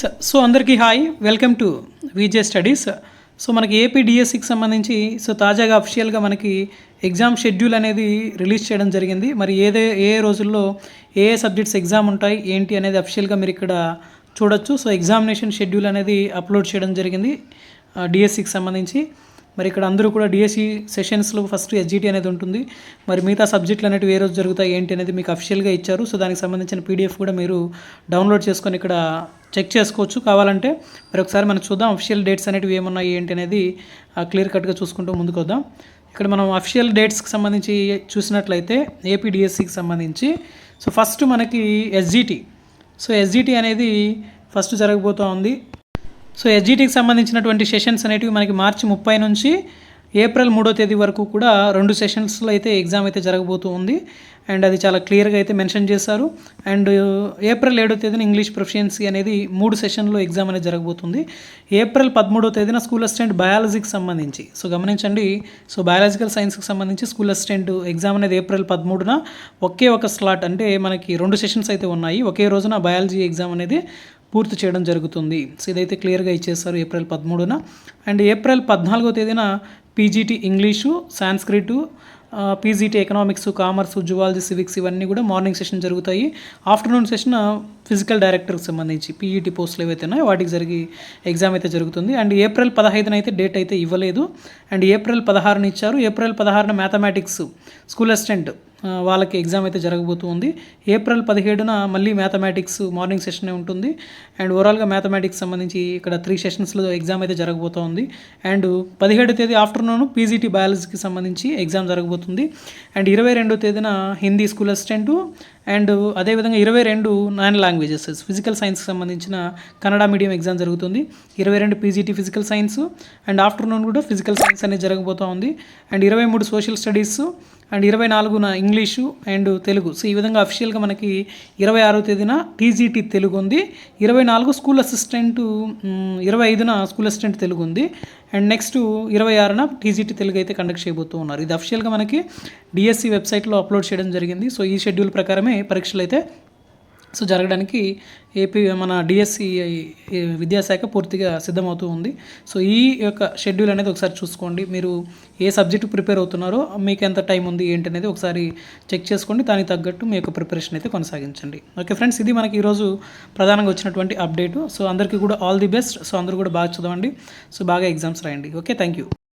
So అందరికీ hi welcome to VJ studies. So మనకి AP డిఎస్సికి సంబంధించి సో తాజాగా అఫిషియల్గా మనకి ఎగ్జామ్ షెడ్యూల్ అనేది రిలీజ్ చేయడం జరిగింది. మరి ఏదే ఏ రోజుల్లో ఏ ఏ సబ్జెక్ట్స్ ఎగ్జామ్ ఉంటాయి ఏంటి అనేది అఫిషియల్గా మీరు ఇక్కడ చూడొచ్చు. సో ఎగ్జామినేషన్ షెడ్యూల్ అనేది అప్లోడ్ చేయడం జరిగింది డిఎస్సికి సంబంధించి. మరి ఇక్కడ అందరూ కూడా డిఎస్సి సెషన్స్లో ఫస్ట్ ఎస్జిటి అనేది ఉంటుంది. మరి మిగతా సబ్జెక్టులు అనేవి ఏ రోజు జరుగుతాయి ఏంటి అనేది మీకు అఫిషియల్గా ఇచ్చారు. సో దానికి సంబంధించిన పీడిఎఫ్ కూడా మీరు డౌన్లోడ్ చేసుకొని ఇక్కడ చెక్ చేసుకోవచ్చు. కావాలంటే మరి ఒకసారి మనం చూద్దాం అఫిషియల్ డేట్స్ అనేటివి ఏమున్నాయి ఏంటి అనేది క్లియర్ కట్గా చూసుకుంటూ ముందుకు వద్దాం ఇక్కడ మనం అఫిషియల్ డేట్స్కి సంబంధించి చూసినట్లయితే ఏపీ డిఎస్సికి సంబంధించి. సో ఫస్ట్ మనకి ఎస్జిటి సో ఎస్జిటి అనేది ఫస్ట్ జరగబోతూ ఉంది సో ఎస్జీటీకి సంబంధించినటువంటి సెషన్స్ అనేటివి మనకి మార్చి ముప్పై నుంచి ఏప్రిల్ మూడో తేదీ వరకు కూడా రెండు సెషన్స్లో అయితే ఎగ్జామ్ అయితే జరగబోతూ ఉంది. అండ్ అది చాలా క్లియర్గా అయితే మెన్షన్ చేశారు. అండ్ ఏప్రిల్ ఏడో తేదీన ఇంగ్లీష్ ప్రొఫిషియన్సీ అనేది మూడు సెషన్లో ఎగ్జామ్ అనేది జరగబోతుంది. ఏప్రిల్ పదమూడో తేదీన స్కూల్ అసిస్టెంట్ బయాలజీకి సంబంధించి. సో గమనించండి. సో బయాలజికల్ సైన్స్కి సంబంధించి స్కూల్ అసిస్టెంట్ ఎగ్జామ్ అనేది ఏప్రిల్ పదమూడున ఒకే ఒక స్లాట్ అంటే మనకి రెండు సెషన్స్ అయితే ఉన్నాయి. ఒకే రోజున బయాలజీ ఎగ్జామ్ అనేది పూర్తి చేయడం జరుగుతుంది. సో ఇదైతే క్లియర్గా ఇచ్చేస్తారు ఏప్రిల్ పదమూడున. అండ్ ఏప్రిల్ పద్నాలుగో తేదీన PGT English Sanskrit PGT economics commerce zoology civics ఇవన్నీ కూడా మార్నింగ్ సెషన్ జరుగుతాయి. ఆఫ్టర్నూన్ సెషన్ ఫిజికల్ డైరెక్టర్కి సంబంధించి పీఈటీ పోస్టులు ఏవైతే ఉన్నాయో వాటికి జరిగి ఎగ్జామ్ అయితే జరుగుతుంది. అండ్ ఏప్రిల్ పదహైదున అయితే డేట్ అయితే ఇవ్వలేదు. అండ్ ఏప్రిల్ పదహారున ఇచ్చారు. ఏప్రిల్ పదహారున మ్యాథమెటిక్స్ స్కూల్ అసిస్టెంట్ వాళ్ళకి ఎగ్జామ్ అయితే జరగబోతుంది ఏప్రిల్ పదిహేడున మళ్ళీ మ్యాథమెటిక్స్ మార్నింగ్ సెషన్ ఉంటుంది. అండ్ ఓవరాల్గా మ్యాథమెటిక్స్ సంబంధించి ఇక్కడ త్రీ సెషన్స్లో ఎగ్జామ్ అయితే జరగబోతోంది అండ్ పదిహేడు తేదీ ఆఫ్టర్నూన్ పీజీటీ బయాలజీకి సంబంధించి ఎగ్జామ్ జరగబోతుంది. అండ్ ఇరవై రెండో తేదీన హిందీ స్కూల్ అసిస్టెంటు అండ్ అదేవిధంగా ఇరవై రెండు నాన్ లాంగ్వేజెస్ ఫిజికల్ సైన్స్కి సంబంధించిన కన్నడ మీడియం ఎగ్జామ్ జరుగుతుంది. ఇరవై రెండు PGT physical science and afternoon కూడా ఫిజికల్ సైన్స్ అనేది జరగబోతూ ఉంది. అండ్ ఇరవై మూడు సోషల్ స్టడీస్ అండ్ ఇరవై నాలుగున ఇంగ్లీషు అండ్ తెలుగు. సో ఈ విధంగా అఫీషియల్గా మనకి ఇరవై ఆరో తేదీన టీజీటీ తెలుగు ఉంది. ఇరవై నాలుగు స్కూల్ అసిస్టెంట్ ఇరవై ఐదున స్కూల్ అసిస్టెంట్ తెలుగు ఉంది. అండ్ నెక్స్ట్ ఇరవై ఆరున టీజీటీ తెలుగు అయితే కండక్ట్ చేయబోతూ ఉన్నారు. ఇది అఫీషియల్గా మనకి డిఎస్సి వెబ్సైట్లో అప్లోడ్ చేయడం జరిగింది. సో ఈ షెడ్యూల్ ప్రకారమే పరీక్షలు అయితే సో జరగడానికి ఏపీ మన డిఎస్సి విద్యాశాఖ పూర్తిగా సిద్ధమవుతూ ఉంది. సో ఈ యొక్క షెడ్యూల్ అనేది ఒకసారి చూసుకోండి. మీరు ఏ సబ్జెక్ట్ ప్రిపేర్ అవుతున్నారో మీకు ఎంత టైం ఉంది ఏంటి అనేది ఒకసారి చెక్ చేసుకోండి. దానికి తగ్గట్టు మీ యొక్క ప్రిపరేషన్ అయితే కొనసాగించండి. ఓకే ఫ్రెండ్స్ ఇది మనకి ఈరోజు ప్రధానంగా వచ్చినటువంటి అప్డేట్. సో అందరికీ కూడా ఆల్ ది బెస్ట్. సో అందరూ కూడా బాగా చదవండి. సో బాగా ఎగ్జామ్స్ రాయండి. Okay thank you